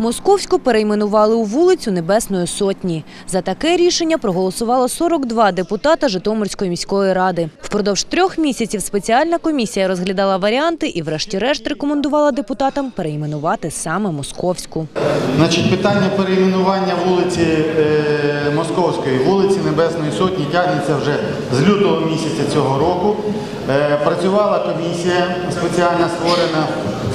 Московську перейменували у вулицю Небесної Сотні. За таке рішення проголосувало 42 депутата Житомирської міської ради. Впродовж трьох місяців спеціальна комісія розглядала варіанти і врешті-решт рекомендувала депутатам перейменувати саме Московську. Значить, питання перейменування вулиці е, Московської, вулиці Небесної Сотні тягнеться вже з лютого місяця цього року. Е, працювала комісія спеціально створена.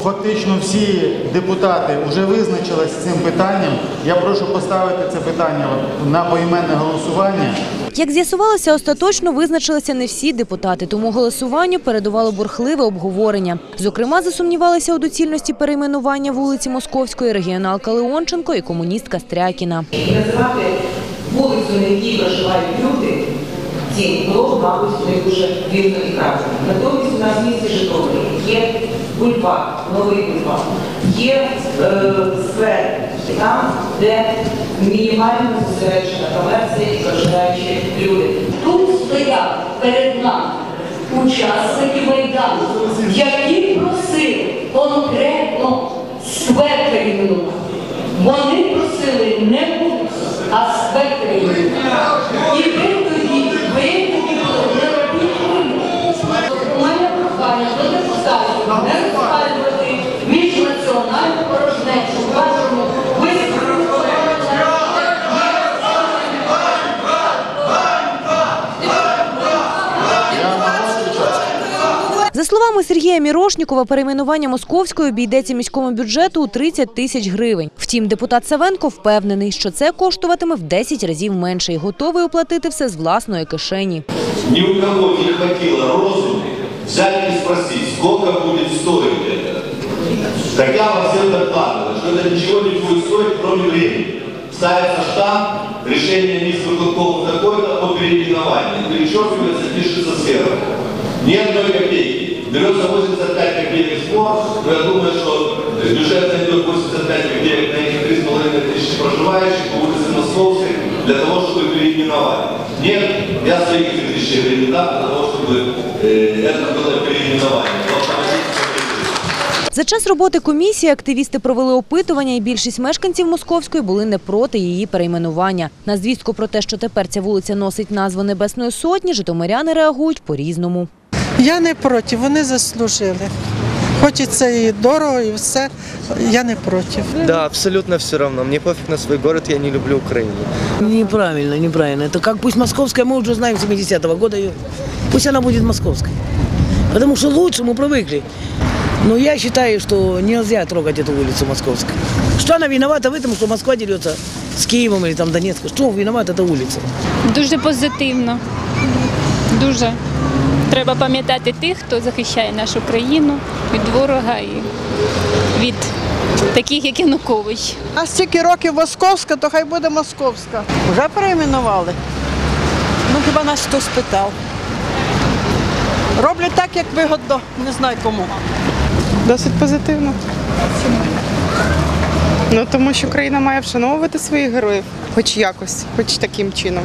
Фактично всі депутати вже визначились з цим питанням. Я прошу поставити це питання на поіменне голосування. Як з'ясувалося, остаточно визначилися не всі депутати, тому голосуванню передувало бурхливе обговорення. Зокрема, засумнівалися у доцільності перейменування вулиці Московської регіоналка Леонченко і комуністка Стрякіна. називати вулицю, на якій проживають люди, ці б, мабуть, не дуже вірно і правильно. Натомість у нас в місті Житомирі є бульвар, новий бульвар, є е, сквер, там, де мінімально зосереджена комерція і проживаючі люди. Тут стоять перед нами учасники Майдану, які просили конкретно сквер перейменувати. Вони просили не За словами Сергія Мірошнікова, перейменування Московської обійдеться міському бюджету у 30 тисяч гривень. Втім, депутат Савенко впевнений, що це коштуватиме в 10 разів менше і готовий оплатити все з власної кишені. Ни у кого не хватило розума взять и спросить, сколько будет стоить это. Так я вам всем докладываю, что это ничего не будет стоить, кроме времени. Ставится штамп, решение мисвыконкома такое-то о переименовании. Перечеркивается, пишется сверху. Ни одной копейки. Берется 85 копеек сбор, но я думаю, что бюджет найдет 85 копеек на этих 3,5 тысячи проживающих по улице Московской для того, чтобы переименовать. Нет, я своих 3 тысячи гривен дам для того, чтобы э, это было переименование. Но автоматически За час роботи комісії активісти провели опитування, і більшість мешканців Московської були не проти її перейменування. На звістку про те, що тепер ця вулиця носить назву Небесної Сотні, житомиряни реагують по-різному. Я не проти, вони заслужили. Хоч і це і дорого, і все, я не проти. Да, абсолютно все равно. Мне пофиг на свой город, я не люблю Украину. Неправильно, неправильно. Это как пусть московская, мы уже знаем с 70-го года ее. Пусть она будет московской. Потому что лучше мы привыкли. Но я считаю, что нельзя трогать эту улицу московскую. Что она виновата в этом, что Москва дерется с Киевом или там Донецком? Что виновата эта улица? Дуже позитивно. Дуже. Треба пам'ятати тих, хто захищає нашу країну від ворога і від таких, як Янукович. А стільки років московська, то хай буде московська. Вже перейменували. Ну хіба нас хтось питав. Роблять так, як вигодно, не знаю кому. Досить позитивно. Ну тому що країна має вшановувати своїх героїв, хоч якось, хоч таким чином.